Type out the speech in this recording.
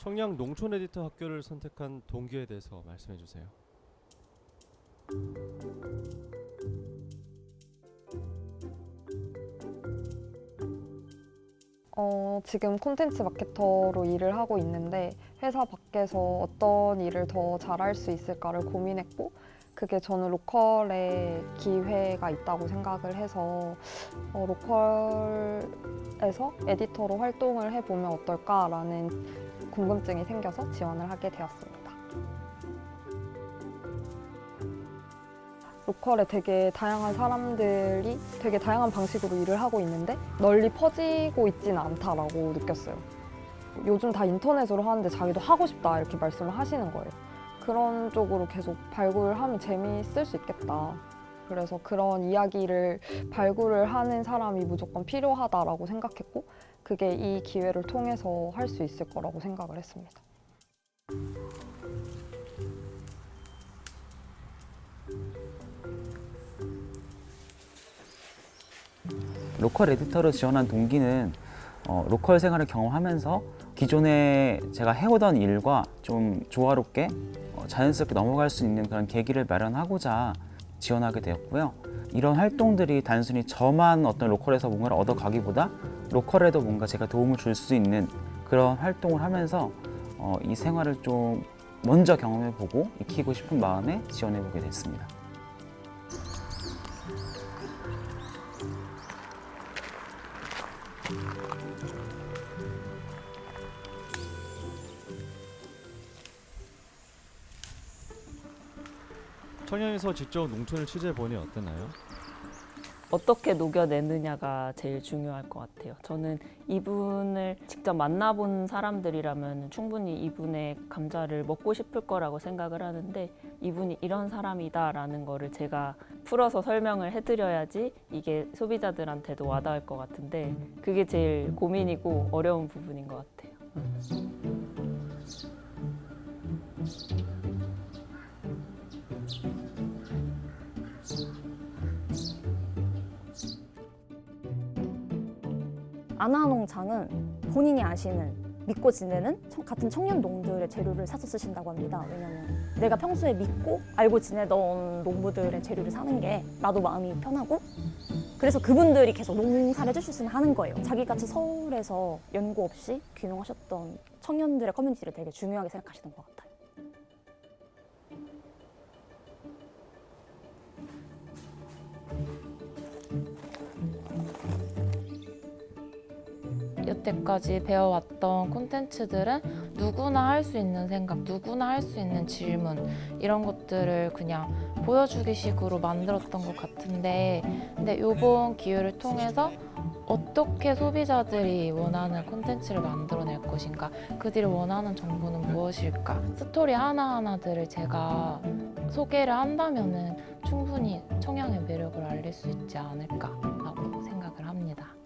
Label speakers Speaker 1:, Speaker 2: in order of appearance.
Speaker 1: 청량 농촌 에디터 학교를 선택한 동기에 대해서 말씀해 주세요.
Speaker 2: 어, 지금 콘텐츠 마케터로 일을 하고 있는데 회사 밖에서 어떤 일을 더 잘할 수 있을까를 고민했고 그게 저는 로컬에 기회가 있다고 생각을 해서 어, 로컬 에서 에디터로 활동을 해보면 어떨까라는 궁금증이 생겨서 지원을 하게 되었습니다. 로컬에 되게 다양한 사람들이 되게 다양한 방식으로 일을 하고 있는데 널리 퍼지고 있지는 않다라고 느꼈어요. 요즘 다 인터넷으로 하는데 자기도 하고 싶다 이렇게 말씀을 하시는 거예요. 그런 쪽으로 계속 발굴을 하면 재미있을 수 있겠다. 그래서 그런 이야기를 발굴을 하는 사람이 무조건 필요하다라고 생각했고 그게 이 기회를 통해서 할 수 있을 거라고 생각을 했습니다.
Speaker 3: 로컬 에디터로 지원한 동기는 어, 로컬 생활을 경험하면서 기존에 제가 해오던 일과 좀 조화롭게 어, 자연스럽게 넘어갈 수 있는 그런 계기를 마련하고자 지원하게 되었고요. 이런 활동들이 단순히 저만 어떤 로컬에서 뭔가를 얻어가기보다 로컬에도 뭔가 제가 도움을 줄 수 있는 그런 활동을 하면서 어, 이 생활을 좀 먼저 경험해보고 익히고 싶은 마음에 지원해보게 됐습니다.
Speaker 1: 청량에서 직접 농촌을 취재해 보니 어땠나요?
Speaker 4: 어떻게 녹여내느냐가 제일 중요할 것 같아요. 저는 이분을 직접 만나본 사람들이라면 충분히 이분의 감자를 먹고 싶을 거라고 생각을 하는데 이분이 이런 사람이다라는 거를 제가 풀어서 설명을 해드려야지 이게 소비자들한테도 와닿을 것 같은데 그게 제일 고민이고 어려운 부분인 것 같아요.
Speaker 5: 아나농장은 본인이 아시는 믿고 지내는 청- 같은 청년 농들의 재료를 사서 쓰신다고 합니다. 왜냐면 내가 평소에 믿고 알고 지내던 농부들의 재료를 사는 게 나도 마음이 편하고 그래서 그분들이 계속 농사를 해줄 수 있으면 하는 거예요. 자기같이 서울에서 연고 없이 귀농하셨던 청년들의 커뮤니티를 되게 중요하게 생각하시는 것 같아요.
Speaker 6: 여태까지 배워왔던 콘텐츠들은 누구나 할 수 있는 생각, 누구나 할 수 있는 질문 이런 것들을 그냥 보여주기 식으로 만들었던 것 같은데 근데 이번 기회를 통해서 어떻게 소비자들이 원하는 콘텐츠를 만들어낼 것인가 그들이 원하는 정보는 무엇일까 스토리 하나하나들을 제가 소개를 한다면은 충분히 청양의 매력을 알릴 수 있지 않을까라고 생각을 합니다.